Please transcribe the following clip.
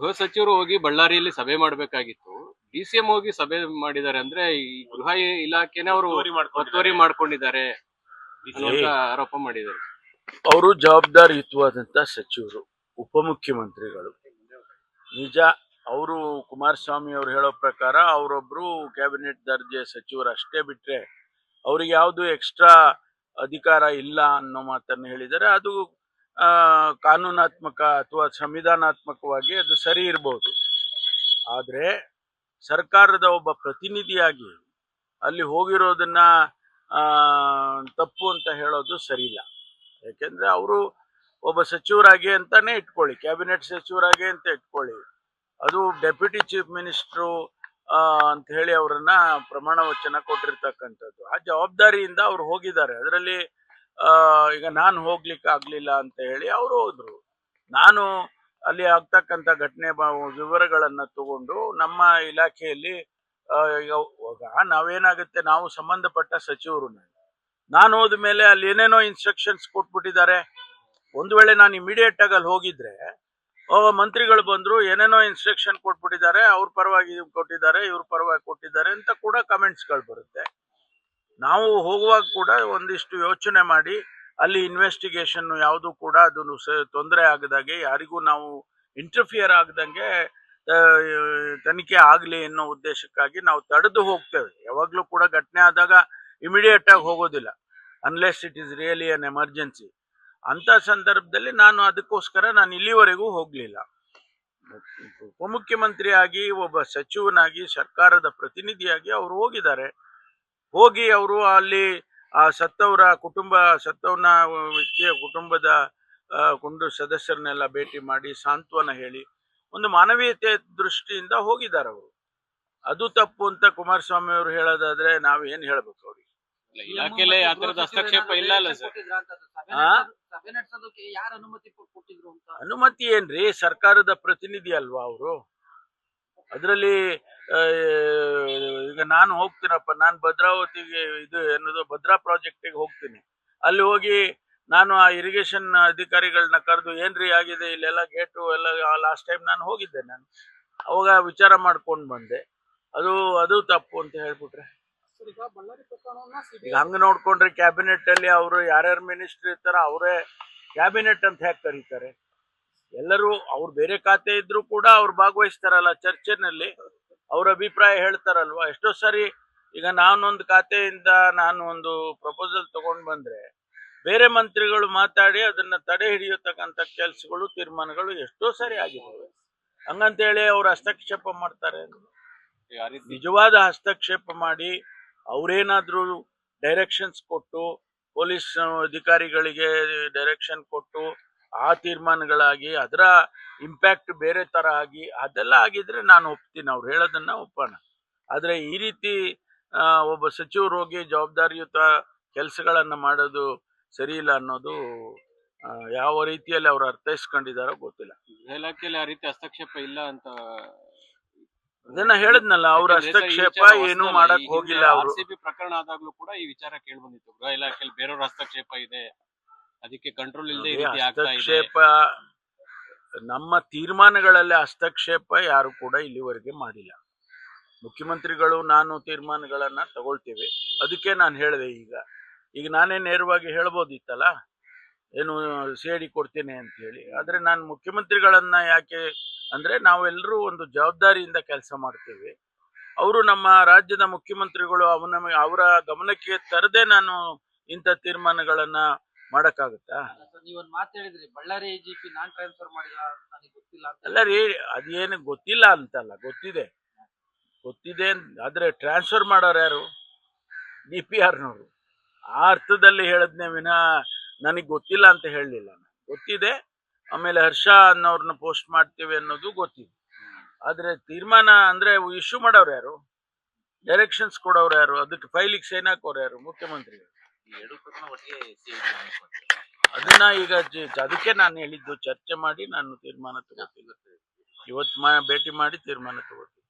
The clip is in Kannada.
ಗೃಹ ಸಚಿವರು ಹೋಗಿ ಬಳ್ಳಾರಿಯಲ್ಲಿ ಸಭೆ ಮಾಡಬೇಕಾಗಿತ್ತು. ಡಿ ಸಿ ಎಂ ಹೋಗಿ ಸಭೆ ಮಾಡಿದ್ದಾರೆ ಅಂದ್ರೆ ಈ ಗೃಹ ಇಲಾಖೆನೆ ಅವರು ಒತ್ತುವರಿ ಮಾಡ್ಕೊಂಡಿದ್ದಾರೆ. ಅನ್ನುವಂತ ಆರೋಪ ಮಾಡಿದ್ದಾರೆ. ಅವರು ಜವಾಬ್ದಾರಿಯುತವಾದಂತ ಸಚಿವರು ಉಪಮುಖ್ಯಮಂತ್ರಿಗಳು. ನಿಜ ಅವರು ಕುಮಾರಸ್ವಾಮಿ ಅವರು ಹೇಳೋ ಪ್ರಕಾರ ಅವರೊಬ್ರು ಕ್ಯಾಬಿನೆಟ್ ದರ್ಜೆ ಸಚಿವರು ಅಷ್ಟೇ ಬಿಟ್ರೆ ಅವ್ರಿಗೆ ಯಾವುದು ಎಕ್ಸ್ಟ್ರಾ ಅಧಿಕಾರ ಇಲ್ಲ ಅನ್ನೋ ಮಾತನ್ನು ಹೇಳಿದರೆ ಅದು ಕಾನೂನಾತ್ಮಕ ಅಥವಾ ಸಂವಿಧಾನಾತ್ಮಕವಾಗಿ ಅದು ಸರಿ ಇರಬಹುದು ಆದರೆ ಸರ್ಕಾರದ ಒಬ್ಬ ಪ್ರತಿನಿಧಿಯಾಗಿ ಅಲ್ಲಿ ಹೋಗಿರೋದನ್ನ ತಪ್ಪು ಅಂತ ಹೇಳೋದು ಸರಿ ಇಲ್ಲ ಯಾಕೆಂದ್ರೆ ಅವರು ಒಬ್ಬ ಸಚಿವರಾಗಿ ಅಂತಾನೆ ಇಟ್ಕೊಳ್ಳಿ, ಕ್ಯಾಬಿನೆಟ್ ಸಚಿವರಾಗಿ ಅಂತ ಇಟ್ಕೊಳ್ಳಿ. ಅದು ಡೆಪ್ಯೂಟಿ ಚೀಫ್ ಮಿನಿಸ್ಟ್ರು ಅಂತ ಹೇಳಿ ಅವರನ್ನ ಪ್ರಮಾಣ ವಚನ ಕೊಟ್ಟಿರ್ತಕ್ಕಂಥದ್ದು. ಆ ಜವಾಬ್ದಾರಿಯಿಂದ ಅವ್ರು ಹೋಗಿದ್ದಾರೆ. ಅದರಲ್ಲಿ ಈಗ ನಾನು ಹೋಗ್ಲಿಕ್ಕೆ ಆಗ್ಲಿಲ್ಲ ಅಂತ ಹೇಳಿ ಅವರು ಹೋದ್ರು. ನಾನು ಅಲ್ಲಿ ಆಗ್ತಕ್ಕಂಥ ಘಟನೆ ವಿವರಗಳನ್ನ ತಗೊಂಡು ನಮ್ಮ ಇಲಾಖೆಯಲ್ಲಿ ಈಗ ನಾವೇನಾಗುತ್ತೆ, ನಾವು ಸಂಬಂಧಪಟ್ಟ ಸಚಿವರು ನಾನು. ಹೋದ ಮೇಲೆ ಅಲ್ಲಿ ಏನೇನೋ ಇನ್ಸ್ಟ್ರಕ್ಷನ್ಸ್ ಕೊಟ್ಬಿಟ್ಟಿದ್ದಾರೆ. ಒಂದು ವೇಳೆ ನಾನು ಇಮಿಡಿಯೇಟ್ ಆಗಿ ಅಲ್ಲಿ ಹೋಗಿದ್ರೆ ಮಂತ್ರಿಗಳು ಬಂದ್ರು, ಏನೇನೋ ಇನ್ಸ್ಟ್ರಕ್ಷನ್ ಕೊಟ್ಬಿಟ್ಟಿದ್ದಾರೆ, ಅವ್ರ ಪರವಾಗಿ ಕೊಟ್ಟಿದ್ದಾರೆ, ಇವ್ರ ಪರವಾಗಿ ಕೊಟ್ಟಿದ್ದಾರೆ ಅಂತ ಕೂಡ ಕಮೆಂಟ್ಸ್ಗಳು ಬರುತ್ತೆ. ನಾವು ಹೋಗುವಾಗ ಕೂಡ ಒಂದಿಷ್ಟು ಯೋಚನೆ ಮಾಡಿ, ಅಲ್ಲಿ ಇನ್ವೆಸ್ಟಿಗೇಷನ್ ಯಾವುದು ಕೂಡ ಅದನ್ನು ತೊಂದರೆ ಆಗದಾಗೆ, ಯಾರಿಗೂ ನಾವು ಇಂಟರ್ಫಿಯರ್ ಆಗದಂಗೆ ತನಿಖೆ ಆಗಲಿ ಅನ್ನೋ ಉದ್ದೇಶಕ್ಕಾಗಿ ನಾವು ತಡೆದು ಹೋಗ್ತೇವೆ. ಯಾವಾಗಲೂ ಕೂಡ ಘಟನೆ ಆದಾಗ ಇಮಿಡಿಯೇಟ್ ಆಗಿ ಹೋಗೋದಿಲ್ಲ. Unless it is really an emergency ಅಂತ ಸಂದರ್ಭದಲ್ಲಿ ನಾನು ಅದಕ್ಕೋಸ್ಕರ ನಾನು ಇಲ್ಲಿವರೆಗೂ ಹೋಗಲಿಲ್ಲ. ಉಪಮುಖ್ಯಮಂತ್ರಿಯಾಗಿ, ಒಬ್ಬ ಸಚಿವನಾಗಿ, ಸರ್ಕಾರದ ಪ್ರತಿನಿಧಿಯಾಗಿ ಅವರು ಹೋಗಿದ್ದಾರೆ. ಹೋಗಿ ಅವರು ಅಲ್ಲಿ ಆ ಸತ್ತವರ ಕುಟುಂಬ ಸತ್ತವನ ವ್ಯಕ್ತಿಯ ಕುಟುಂಬದ ಕುಂಡು ಸದಸ್ಯರನ್ನೆಲ್ಲ ಭೇಟಿ ಮಾಡಿ ಸಾಂತ್ವನ ಹೇಳಿ ಒಂದು ಮಾನವೀಯತೆ ದೃಷ್ಟಿಯಿಂದ ಹೋಗಿದ್ದಾರೆ ಅವರು. ಅದು ತಪ್ಪು ಅಂತ ಕುಮಾರಸ್ವಾಮಿ ಅವರು ಹೇಳೋದಾದ್ರೆ ನಾವ್ ಏನ್ ಹೇಳ್ಬೇಕು ಅವ್ರಿಗೆ? ಆ ತರದ ಹಸ್ತಕ್ಷೇಪ ಇಲ್ಲ ಅಲ್ಲ ಸರ್. ಆ? ಸಭೆ ನಡೆಸೋದಕ್ಕೆ ಯಾರು ಅನುಮತಿ ಕೊಟ್ಟಿದ್ರು ಅಂತ? ಅನುಮತಿ ಏನ್ರಿ ಸರ್ಕಾರದ ಪ್ರತಿನಿಧಿ ಅಲ್ವಾ ಅವರು? ಅದರಲ್ಲಿ ಈಗ ನಾನು ಹೋಗ್ತೀನಪ್ಪ ನಾನು ಭದ್ರಾವತಿಗೆ ಇದು ಏನದು ಭದ್ರಾ ಪ್ರಾಜೆಕ್ಟಿಗೆ ಹೋಗ್ತೀನಿ. ಅಲ್ಲಿ ಹೋಗಿ ನಾನು ಆ ಇರಿಗೇಷನ್ ಅಧಿಕಾರಿಗಳನ್ನ ಕರೆದು ಏನ್ರಿ ಆಗಿದೆ ಇಲ್ಲೆಲ್ಲ ಗೇಟು ಎಲ್ಲ ಲಾಸ್ಟ್ ಟೈಮ್ ನಾನು ಹೋಗಿದ್ದೆ ನಾನು. ಅವಾಗ ವಿಚಾರ ಮಾಡ್ಕೊಂಡು ಬಂದೆ. ಅದು ಅದು ತಪ್ಪು ಅಂತ ಹೇಳ್ಬಿಟ್ರೆ. ಈಗ ಹಂಗ ನೋಡ್ಕೊಂಡ್ರೆ ಕ್ಯಾಬಿನೆಟ್ ಅಲ್ಲಿ ಅವರು ಯಾರ್ಯಾರು ಮಿನಿಸ್ಟರ್ ಇರ್ತಾರ ಅವರೇ ಕ್ಯಾಬಿನೆಟ್ ಅಂತ ಹೇಗೆ ಕರೀತಾರೆ? ಎಲ್ಲರೂ ಅವ್ರು ಬೇರೆ ಖಾತೆ ಇದ್ರು ಕೂಡ ಅವ್ರು ಭಾಗವಹಿಸ್ತಾರಲ್ಲ ಚರ್ಚೆನಲ್ಲಿ ಅವ್ರ ಅಭಿಪ್ರಾಯ ಹೇಳ್ತಾರಲ್ವಾ? ಎಷ್ಟೋ ಸಾರಿ ಈಗ ನಾನೊಂದು ಖಾತೆಯಿಂದ ನಾನು ಒಂದು ಪ್ರಪೋಸಲ್ ತಗೊಂಡು ಬಂದ್ರೆ ಬೇರೆ ಮಂತ್ರಿಗಳು ಮಾತಾಡಿ ಅದನ್ನ ತಡೆ ಹಿಡಿಯತಕ್ಕಂಥ ಕೆಲಸಗಳು, ತೀರ್ಮಾನಗಳು ಎಷ್ಟೋ ಸಾರಿ ಆಗಿದ್ದಾವೆ. ಹಂಗಂತೇಳಿ ಅವ್ರು ಹಸ್ತಕ್ಷೇಪ ಮಾಡ್ತಾರೆ ನಿಜವಾದ ಹಸ್ತಕ್ಷೇಪ ಮಾಡಿ ಅವ್ರೇನಾದ್ರೂ ಡೈರೆಕ್ಷನ್ಸ್ ಕೊಟ್ಟು, ಪೊಲೀಸ್ ಅಧಿಕಾರಿಗಳಿಗೆ ಡೈರೆಕ್ಷನ್ ಕೊಟ್ಟು ಆ ತೀರ್ಮಾನಗಳಾಗಿ ಅದರ ಇಂಪ್ಯಾಕ್ಟ್ ಬೇರೆ ತರ ಆಗಿ ಅದೆಲ್ಲ ಆಗಿದ್ರೆ ನಾನು ಒಪ್ತೀನಿ. ಅವ್ರು ಹೇಳೋದನ್ನ ಒಪ್ಪೋಣ. ಆದ್ರೆ ಈ ರೀತಿ ಒಬ್ಬ ಸಚಿವರು ಹೋಗಿ ಜವಾಬ್ದಾರಿಯುತ ಕೆಲಸಗಳನ್ನ ಮಾಡೋದು ಸರಿ ಇಲ್ಲ ಅನ್ನೋದು ಯಾವ ರೀತಿಯಲ್ಲಿ ಅವ್ರು ಅರ್ಥೈಸ್ಕೊಂಡಿದಾರೋ ಗೊತ್ತಿಲ್ಲ. ಇಲಾಖೆಯಲ್ಲಿ ಆ ರೀತಿ ಹಸ್ತಕ್ಷೇಪ ಇಲ್ಲ ಅಂತ ಅದನ್ನ ಹೇಳದ್ನಲ್ಲ ಅವ್ರ ಹಸ್ತಕ್ಷೇಪ ಏನು. ಮಾಡಕ್ ಹೋಗಿಲ್ಲ ಪ್ರಕರಣ ಆದಾಗ್ಲೂ ಕೂಡ ಈ ವಿಚಾರ ಕೇಳಿ ಬಂದಿತ್ತು ಗೃಹ ಇಲಾಖೆಯಲ್ಲಿ ಬೇರೆಯವ್ರ ಹಸ್ತಕ್ಷೇಪ ಇದೆ. ಅದಕ್ಕೆ ಕಂಟ್ರೋಲ್ ಇಲ್ಲದೆ ಹಸ್ತಕ್ಷೇಪ ನಮ್ಮ ತೀರ್ಮಾನಗಳಲ್ಲಿ ಹಸ್ತಕ್ಷೇಪ ಯಾರು ಕೂಡ ಇಲ್ಲಿವರೆಗೆ ಮಾಡಿಲ್ಲ. ಮುಖ್ಯಮಂತ್ರಿಗಳು ನಾನು ತೀರ್ಮಾನಗಳನ್ನ ತಗೊಳ್ತೇವೆ. ಅದಕ್ಕೆ ನಾನು ಹೇಳಿದೆ ಈಗ. ಈಗ ನಾನೇ ನೇರವಾಗಿ ಹೇಳ್ಬೋದಿತ್ತಲ್ಲ? ಏನು ಸೇಡಿ ಕೊಡ್ತೇನೆ ಅಂತ ಹೇಳಿ ಆದ್ರೆ ನಾನು ಮುಖ್ಯಮಂತ್ರಿಗಳನ್ನ ಯಾಕೆ ಅಂದ್ರೆ ನಾವೆಲ್ಲರೂ ಒಂದು ಜವಾಬ್ದಾರಿಯಿಂದ ಕೆಲಸ ಮಾಡ್ತೇವೆ. ಅವರು ನಮ್ಮ ರಾಜ್ಯದ ಮುಖ್ಯಮಂತ್ರಿಗಳು ಅವನ ಅವರ ಗಮನಕ್ಕೆ ತರದೆ ನಾನು ಇಂಥ ತೀರ್ಮಾನಗಳನ್ನ ಮಾಡಕ್ಕಾಗತ್ತಾ? ನೀವೊಂದ್ ಮಾತು ಹೇಳಿದ್ರಿ ಬಳ್ಳಾರಿ ಎಜಿಪಿ ನಾನ್ ಟ್ರಾನ್ಸ್ಫರ್ ಮಾಡಿಲ್ಲ ಅಂತ ನನಗೆ ಗೊತ್ತಿಲ್ಲ ಅಂತ ಅಲ್ಲ ರೀ ಅದೇನು ಗೊತ್ತಿಲ್ಲ ಅಂತಲ್ಲ ಗೊತ್ತಿದೆ. ಗೊತ್ತಿದೆ ಆದರೆ ಟ್ರಾನ್ಸ್ಫರ್ ಮಾಡೋರು ಯಾರು? ಡಿ ಪಿ ಆರ್ನವರು. ಆ ಅರ್ಥದಲ್ಲಿ ಹೇಳದ್ನೇ ವಿನಃ ನನಗೆ ಗೊತ್ತಿಲ್ಲ ಅಂತ ಹೇಳಲಿಲ್ಲ ನಾನು. ಗೊತ್ತಿದೆ ಆಮೇಲೆ ಹರ್ಷ ಅನ್ನೋರ್ನ ಪೋಸ್ಟ್ ಮಾಡ್ತೀವಿ ಅನ್ನೋದು ಗೊತ್ತಿದೆ. ಆದರೆ ತೀರ್ಮಾನ ಅಂದ್ರೆ ಇಶ್ಯೂ ಮಾಡೋರು ಯಾರು? ಡೈರೆಕ್ಷನ್ಸ್ ಕೊಡೋರು ಯಾರು? ಅದಕ್ಕೆ ಫೈಲಿಗೆ ಸೈನ್ ಹಾಕೋರು ಯಾರು? ಮುಖ್ಯಮಂತ್ರಿಗಳು. ಅದನ್ನ ಈಗ ಅದಕ್ಕೆ ನಾನು ಹೇಳಿದ್ದು ಚರ್ಚೆ ಮಾಡಿ ನಾನು ತೀರ್ಮಾನ ತಗೋತೀನಿ. ಇವತ್ತು ಮಾ, ಭೇಟಿ ಮಾಡಿ ತೀರ್ಮಾನ ತಗೋತೀನಿ.